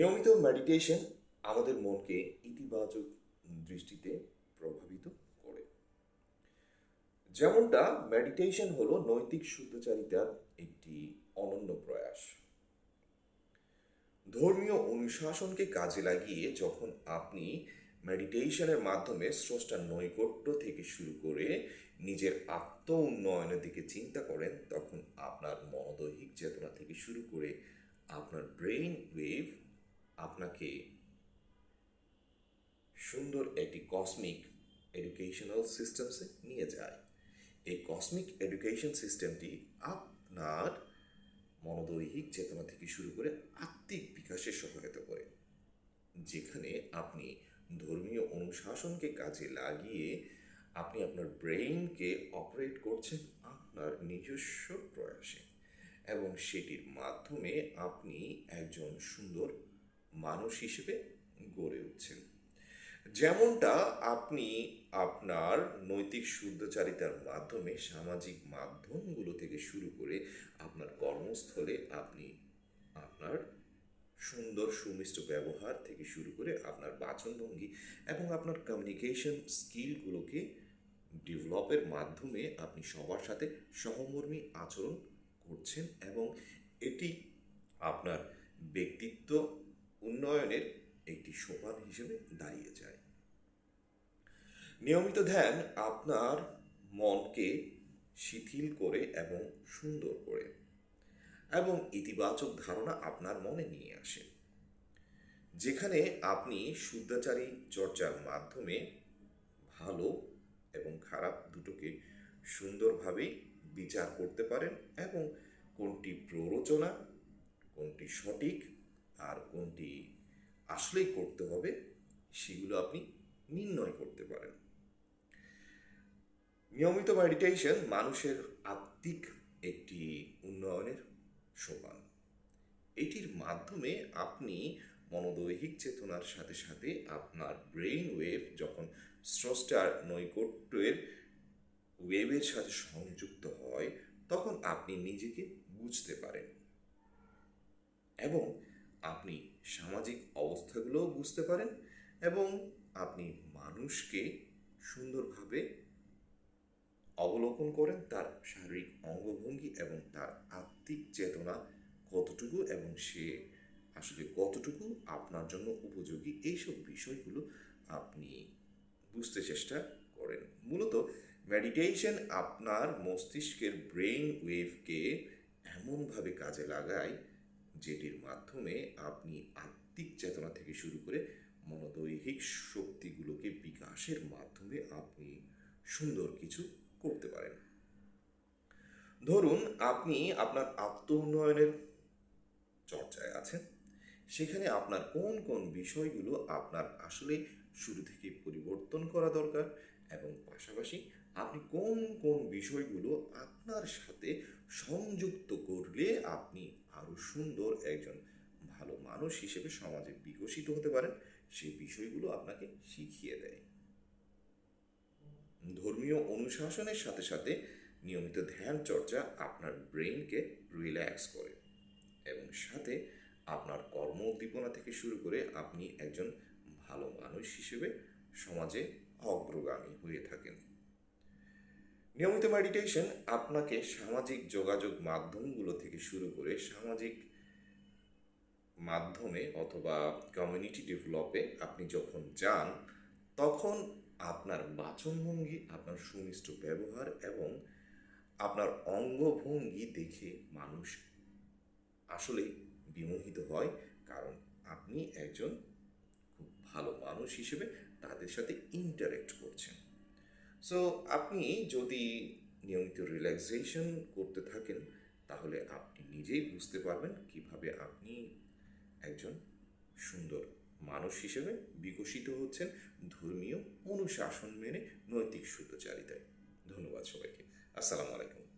নিয়মিত মেডিটেশন আমাদের মনকে ইতিবাচক দৃষ্টিতে প্রভাবিত করে। যেমনটা মেডিটেশন হলো নৈতিক শুদ্ধচারিতার একটি অনন্য প্রয়াস। ধর্মীয় অনুশাসনকে কাজে লাগিয়ে যখন আপনি মেডিটেশনের মাধ্যমে স্রষ্টার নৈকট্য থেকে শুরু করে নিজের আত্ম উন্নয়নের দিকে চিন্তা করেন, তখন আপনার মনোদৈহিক চেতনা থেকে শুরু করে আপনার ব্রেইন ওয়েভ আপনাকে সুন্দর একটি কসমিক এডুকেশনাল সিস্টেমসে নিয়ে যায়। এই কসমিক এডুকেশন সিস্টেমটি আপনার মনোদৈহিক চেতনা থেকে শুরু করে আত্মিক বিকাশে সহায়তা করে, যেখানে আপনি ধর্মীয় অনুশাসনকে কাজে লাগিয়ে আপনি আপনার ব্রেইনকে অপারেট করছেন আপনার নিজস্ব প্রয়াসে এবং সেটির মাধ্যমে আপনি একজন সুন্দর মানুষ হিসেবে গড়ে উঠছেন। যেমনটা আপনি আপনার নৈতিক শুদ্ধচারিতার মাধ্যমে সামাজিক মাধ্যমগুলো থেকে শুরু করে আপনার কর্মস্থলে আপনি আপনার সুন্দর, সুমিষ্ট ব্যবহার থেকে শুরু করে আপনার বাচনভঙ্গি এবং আপনার কমিউনিকেশন স্কিলগুলোকে ডেভেলপের মাধ্যমে আপনি সবার সাথে সহমর্মী আচরণ করছেন এবং এটি আপনার ব্যক্তিত্ব উন্নয়নের একটি সোপান হিসেবে দাঁড়িয়ে যায়। নিয়মিত ধ্যান আপনার মনকে শিথিল করে এবং সুন্দর করে এবং ইতিবাচক ধারণা আপনার মনে নিয়ে আসে। যেখানে আপনি শুদ্ধাচারী চর্চার মাধ্যমে ভালো এবং খারাপ দুটোকে সুন্দরভাবে বিচার করতে পারেন এবং কোনটি প্ররোচনা, কোনটি সঠিক আর কোনটি আসলেই করতে হবে, সেগুলো আপনি নির্ণয় করতে পারেন। নিয়মিত মেডিটেশন মানুষের আত্মিক একটি উন্নয়নের সোপান এটির মাধ্যমে আপনি মনোদৈহিক চেতনার সাথে সাথে আপনার ব্রেইন ওয়েভ যখন স্রষ্টার নৈকট্যের ওয়েভের সাথে সংযুক্ত হয়, তখন আপনি নিজেকে বুঝতে পারেন। এবং আপনি সামাজিক অবস্থাগুলোও বুঝতে পারেন এবং আপনি মানুষকে সুন্দরভাবে অবলোকন করেন, তার শারীরিক অঙ্গভঙ্গি এবং তার আত্মিক চেতনা কতটুকু এবং সে আসলে কতটুকু আপনার জন্য উপযোগী, এইসব বিষয়গুলো আপনি বুঝতে চেষ্টা করেন। মূলত মেডিটেশন আপনার মস্তিষ্কের ব্রেইন ওয়েভকে এমনভাবে কাজে লাগায় যেটির মাধ্যমে আপনি আত্মিক চেতনা থেকে শুরু করে মনোদৈহিক শক্তিগুলোকে বিকাশের মাধ্যমে আপনি সুন্দর কিছু করতে পারেন। ধরুন, আপনি আপনার আত্ম উন্নয়নের চর্চায় আছেন। সেখানে আপনার কোন কোন বিষয়গুলো আপনার আসলে শুরু থেকে পরিবর্তন করা দরকার এবং পাশাপাশি আপনি কোন কোন বিষয়গুলো আপনার সাথে সংযুক্ত করলে আপনি আরও সুন্দর একজন ভালো মানুষ হিসেবে সমাজে বিকশিত হতে পারেন সেই বিষয়গুলো আপনাকে শিখিয়ে দেয়। ধর্মীয় অনুশাসনের সাথে সাথে নিয়মিত ধ্যান চর্চা আপনার ব্রেইনকে রিল্যাক্স করে এবং সাথে আপনার কর্ম উদ্দীপনা থেকে শুরু করে আপনি একজন ভালো মানুষ হিসেবে সমাজে অগ্রগামী হয়ে থাকেন। নিয়মিত মেডিটেশন আপনাকে সামাজিক যোগাযোগ মাধ্যমগুলো থেকে শুরু করে সামাজিক মাধ্যমে অথবা কমিউনিটি ডেভেলপে আপনি যখন যান, তখন আপনার বাচনভঙ্গি, আপনার সুমিষ্ট ব্যবহার এবং আপনার অঙ্গভঙ্গি দেখে মানুষ আসলে বিমোহিত হয়। কারণ আপনি একজন খুব ভালো মানুষ হিসেবে তাদের সাথে ইন্টারেক্ট করছেন। সো আপনি যদি নিয়মিত রিল্যাক্সেশন করতে থাকেন, তাহলে আপনি নিজেই বুঝতে পারবেন কীভাবে আপনি একজন সুন্দর মানুষ হিসেবে বিকশিত হচ্ছেন ধর্মীয় অনুশাসন মেনে নৈতিক শুদ্ধচারিতায় ধন্যবাদ সবাইকে। আসসালামু আলাইকুম।